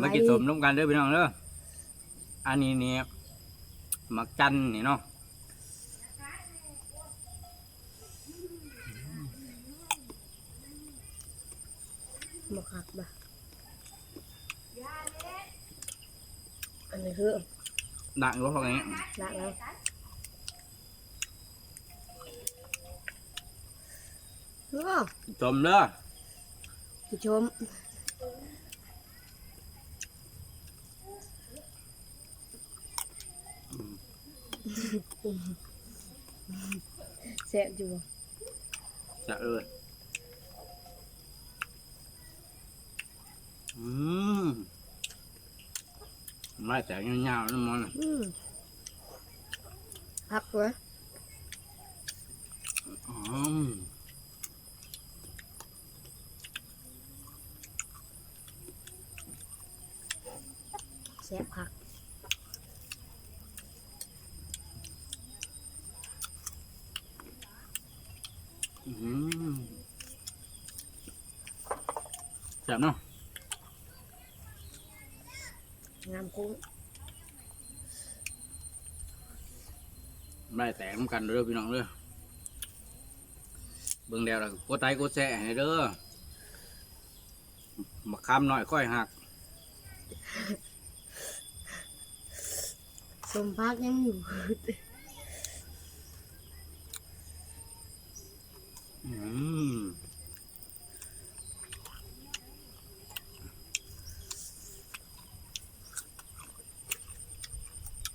มากินสมร่วมกันเด้อพี่น้องเด้ออันนี้เนี่ยมักจันนี่เนาะหมกหักบ่อันนี้คือดังก็พอกันนี้ละแล้ว โอ้สมเด้อผู้ชมแซ่บอยู่บ่จะเอยอืมไม่ แตกยาวๆนะมันอืมพักไว้อืมแซ่บคักอืมแซ่บเนาะงามกุ้งไม่แตกน้ำกันเด้อพี่น้องเด้อเบิ่งแล้วแล้วก็กดไลค์กดแชร์ให้เด้อมาคำหน่อยค่อยหัก สมพักยังอยู่อืม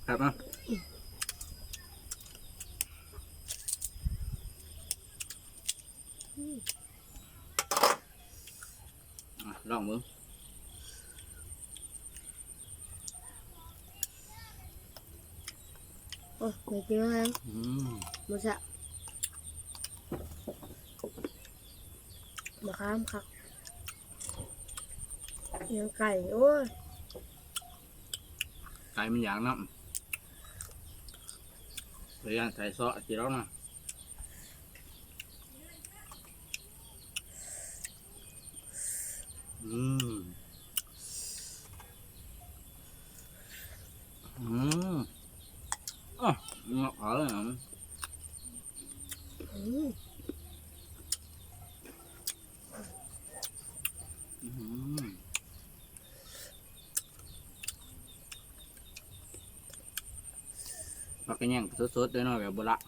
ครับเนาะอะลองมึง โอ้ยไม่กินแล้วอืมมุสะมะขามคักยังไก่โอ้ย ไก่มันอย่างน้ำพยายามใส่ซอสจีแล้วนะอืมอืมอะเงาะ ở rồi อืมอืมมักกันยังสดๆด้วยเนาะแบบโบราณ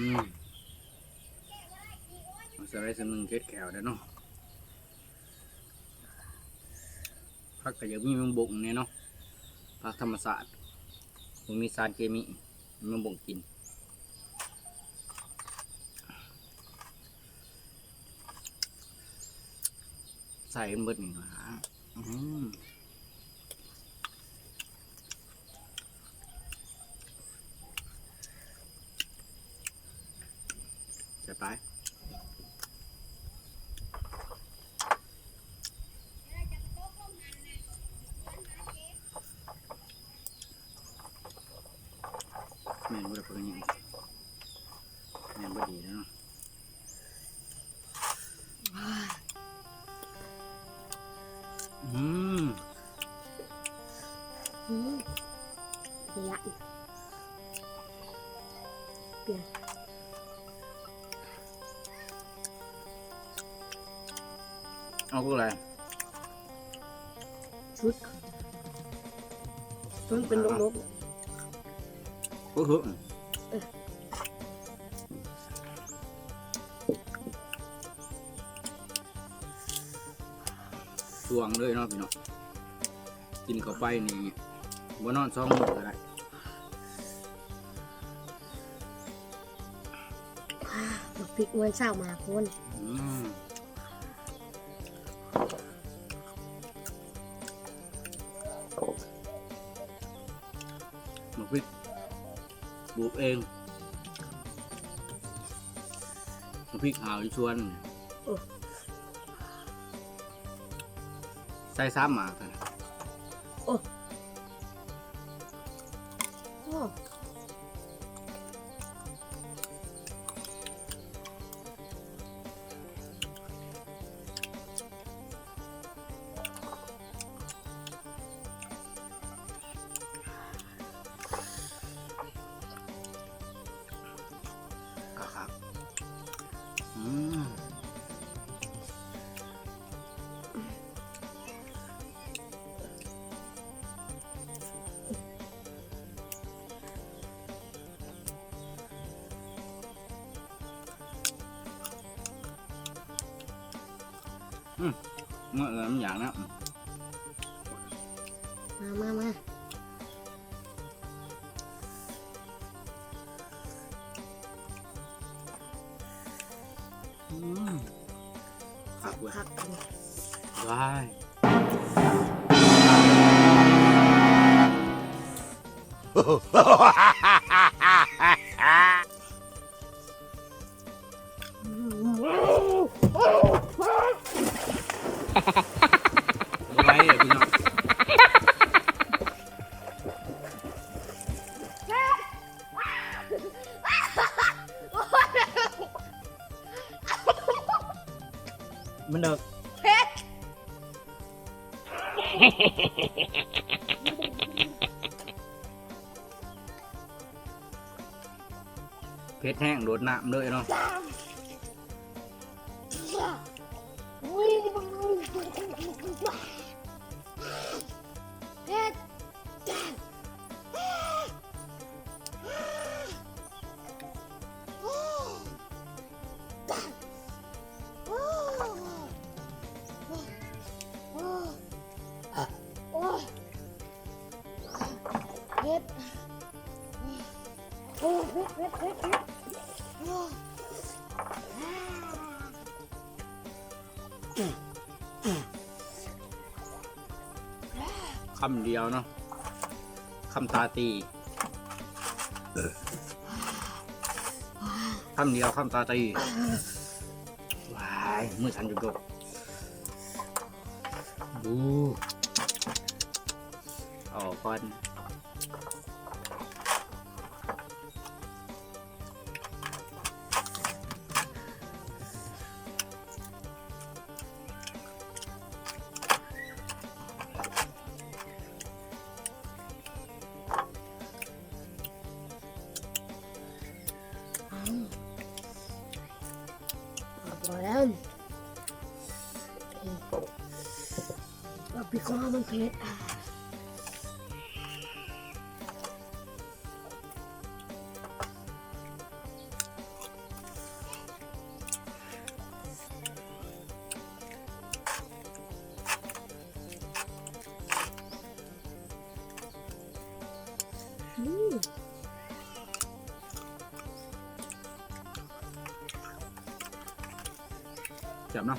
อาสไลด์สนึงเค็ดแขวได้เนาะพักก็ยังมีมังบงเนี่ยเนาะพักธรรมศาสตร์มันมีสารเคมีมันบ่งกินใส่เบิดนี่นะอืมจะไปแม่นบ่ได้เพิ่นยังแม่นบ่ดีแล้วเนาะ อืมอืมเปลี่ยนเปลี่ยน ชุดชุดเป็นลูกกูคือสวงเลยเนาะพี่น้องกินเข้าไปนี่ว่านอนสองมื้อก็ได้ๆบักพริกเงินเศร้ามาคนอืมมาพิกปลูกเองพริกหาวชวน โอ้ ใส่ซ้ำหมากโอ้ เมื่อเออมันอย่างนะอืมมามามาอืมครับเว้ยคักกันว้ายไมันเด็กเพชรแห้งโดดน้ำเลยเนาะ คำเดียวเนาะคำตาตีคำเดียวคำตาตีว้ายมือสั่นจุกๆดูออกก่อน ก็มันเผ็ดอืมจับเนาะ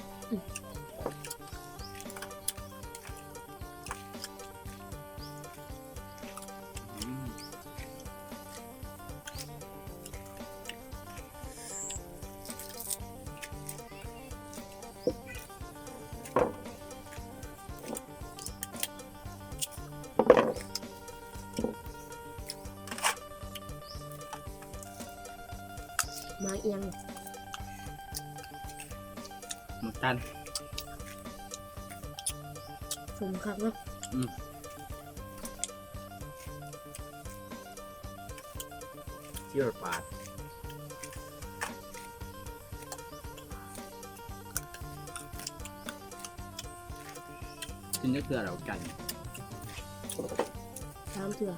เอียงหมดกันผมครับเนาะเยื่อปาดกินได้เกลือเรากันสามเถื่อ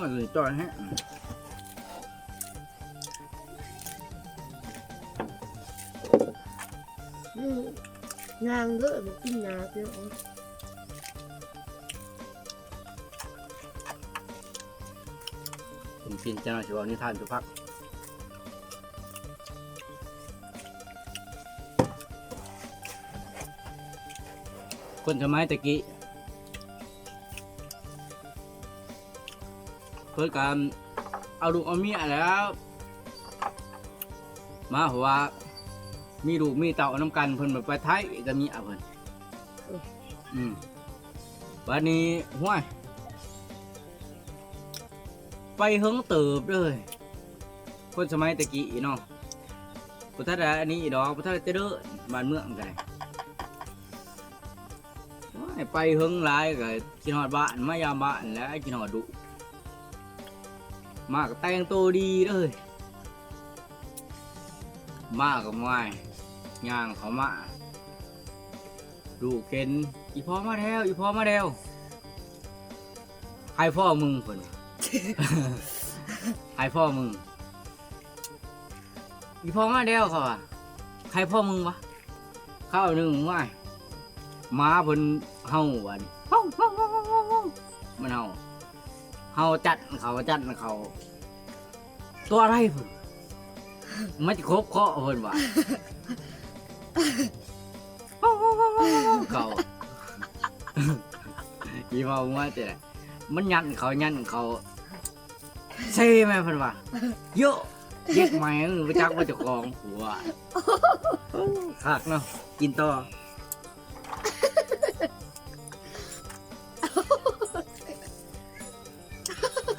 มานเลยจอยฮะนางเยอะกินยาเยอะผมกินเจ้าชิวนิทานทุพักคนสมัยตะกี้ เพื่อการเอาลูกเอาเมียแล้ว มาเพราะว่ามีลูกมีเต่าน้ำกันเพิ่นไปไทยก็มีอะเพิ่นอืมวันนี้ห้วยไปเฮิงเติบเลยคนสมัยตะกี้เนาะพุทธะอันนี้อีดอกพุทธะเจริญบ้านเมืองกันไปเฮิงหลายก็กินหอดบ้านมายามบ้านแล้วกินหอดดุ มากแต่งตัวดีเลยมากับง่ายย่างเขามาดูเข็นอีพ่อมาแล้วอีพ่อมาแล้วใครพ่อมึงคนใครพ่อมึง อีพ่อมาแล้วเขาอะใครพ่อมึงวะเข้าหนึ่งว่าหมาเพิ่นเฮาวันเฮาเฮาเฮาเฮาเฮาเฮามันเฮา เฮาจัดเขาจัดเขา ตัวอะไรเพิ่นมันจะครบเคาะเพิ่นว่าเฮาเฮาเฮาเฮาเฮาเขาอีพ่อมึงว่าจะไหนมันยันเขายันเขาเซ่แม่เพันว่าเยอะเย็กแมงไปจักว่าเจะกองหัวคักเนาะกินต่อ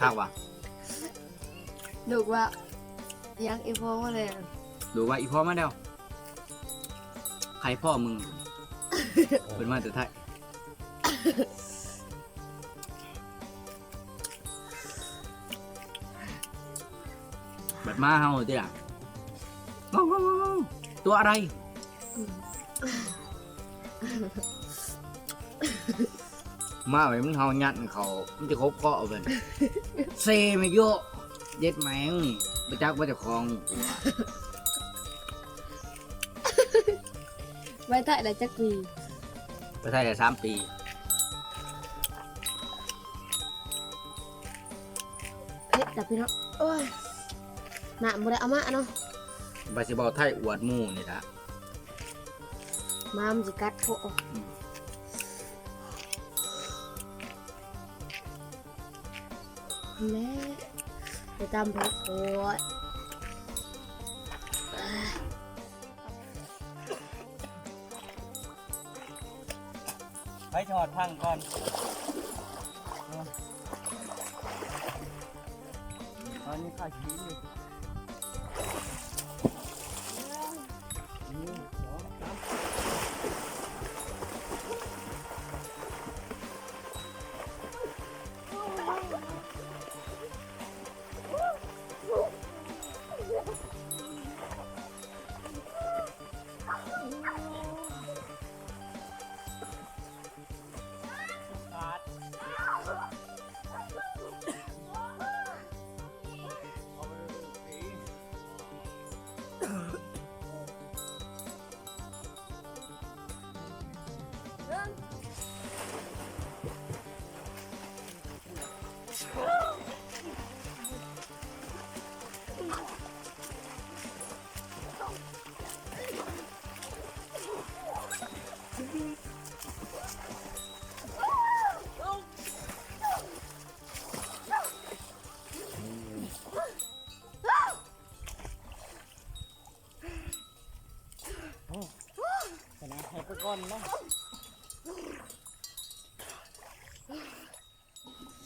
คักว่ะดูว่ายังอีพอมาเลยดูว่าอีพ่อมาแล้วใครพ่อมึง เป็นมาแต่ไทยบัดมาเฮาเด้อว้าวว้าวว้าวตัวอะไร มาไว้มันเฮายัดเขามันจะครบเกาะเป็นเซไม่เยอะเย็ดแมงไปจักว่าเจะคลองหัวไว้ถ่ายได้จักปีไปไทยได้สามปีเฮ้ยแต่พี่น้องโอ้ยหน้าบ่ได้เอามาเนาะบาสิบอลไทยอวดหมู่นี่ละมามันสิกัดโพะ แล้วไปตามเพชรโอ้ยไปถอดพังก่อนตอนนี้ข้าชี้อยู่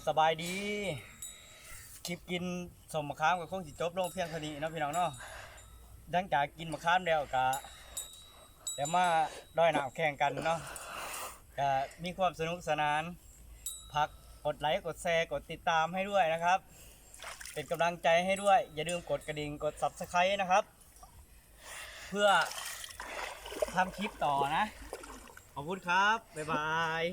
สบายดี คลิปกินสมมะขามกับคงสิจบลงเพียงเท่านี้เนาะพี่น้องเนาะหลังจากกินมะขามแล้วก็เดี๋ยวมาด้อยหนาวแข่งกันเนาะก็มีความสนุกสนานพักกดไลค์กดแชร์กดติดตามให้ด้วยนะครับ เป็นกำลังใจให้ด้วย อย่าลืมกดกระดิ่งกด subscribe นะครับ เพื่อทำคลิปต่อนะ ขอบคุณครับ บ๊ายบาย